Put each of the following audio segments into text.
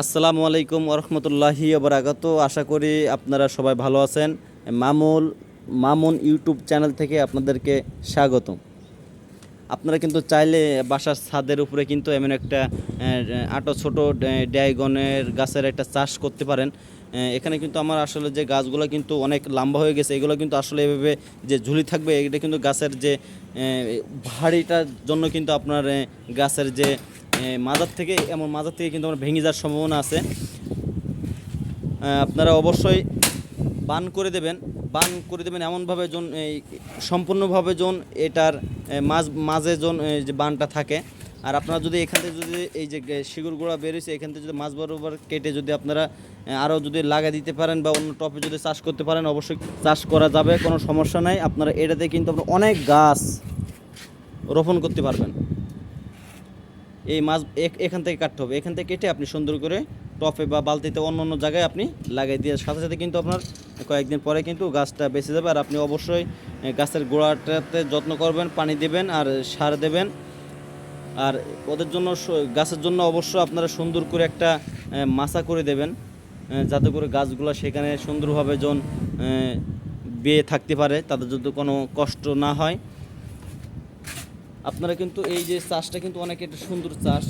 আসসালামু আলাইকুম ওরহমতুল্লাহি ওবরাকাত। আশা করি আপনারা সবাই ভালো আছেন। মামুল, মামুন ইউটিউব চ্যানেল থেকে আপনাদেরকে স্বাগত আপনারা কিন্তু চাইলে বাসার ছাদের উপরে কিন্তু এমন একটা আটো ছোট ড্রাইগনের গাছের একটা চাষ করতে পারেন। এখানে কিন্তু আমার আসলে যে গাছগুলো কিন্তু অনেক লম্বা হয়ে গেছে, এগুলো কিন্তু আসলে এভাবে যে ঝুলি থাকবে, এটা কিন্তু গাছের যে ভারীটার জন্য কিন্তু আপনার গাছের যে মাজার থেকে, এমন মাজার থেকে কিন্তু আমার ভেঙে যাওয়ার সম্ভাবনা আছে। আপনারা অবশ্যই বান করে দেবেন, বান করে দেবেন এমনভাবে জন এই সম্পূর্ণভাবে জন এটার মাঝ, মাঝে জন যে বানটা থাকে। আর আপনারা যদি এখান থেকে যদি এই যে শিকড় গোড়া বেরিয়েছে এখান থেকে যদি মাছ বরাবর কেটে যদি আপনারা আরও যদি লাগা দিতে পারেন বা অন্য টপে যদি চাষ করতে পারেন, অবশ্যই চাষ করা যাবে, কোনো সমস্যা নাই। আপনারা এটাতে কিন্তু আপনারা অনেক গাছ রোপণ করতে পারবেন। এই মাছ এখ- এখান থেকে কাটতে হবে। এখান থেকে কেটে আপনি সুন্দর করে টপে বা বালতিতে অন্য অন্য জায়গায় আপনি লাগাই দিয়ে সাথে সাথে কিন্তু আপনার কয়েকদিন পরে কিন্তু গাছটা বেঁচে যাবে। আর আপনি অবশ্যই গাছের গোড়াটাতে যত্ন করবেন, পানি দেবেন আর সার দেবেন। আর ওদের জন্য গাছের জন্য অবশ্য আপনারা সুন্দর করে একটা মাচা করে দেবেন যাতে করে গাছগুলো সেখানে সুন্দরভাবে জন বেয়ে থাকতে পারে, তাদের যদি কোনো কষ্ট না হয়। আপনারা কিন্তু এই যে চাষটা কিন্তু অনেক একটা সুন্দর চাষ।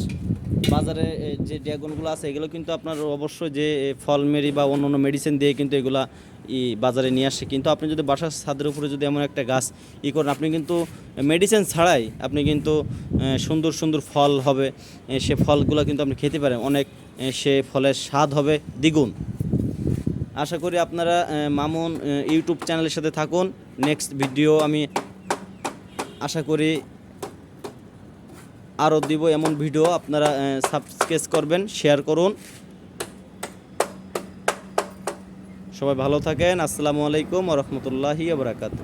বাজারে যে ড্রাগনগুলো আছে এগুলো কিন্তু আপনার অবশ্যই যে এ, ফল মেরি বা অন্য অন্য মেডিসিন দিয়ে কিন্তু এগুলা ই বাজারে নিয়ে আসে। কিন্তু আপনি যদি বাসার ছাদের উপরে যদি এমন একটা গাছ ই করেন আপনি কিন্তু মেডিসিন ছাড়াই আপনি কিন্তু সুন্দর সুন্দর ফল হবে। সে ফলগুলো কিন্তু আপনি খেতে পারেন। অনেক সে ফলের স্বাদ হবে দ্বিগুণ। আশা করি আপনারা মামুন ইউটিউব চ্যানেলের সাথে থাকুন। নেক্সট ভিডিও আমি আশা করি আরও দিব এমন ভিডিও, আপনারা সাবস্ক্রাইব করবেন শেয়ার করুন। সবাই ভালো থাকেন, আসসালামু আলাইকুম রহমতুল্লাহি আবরাকাত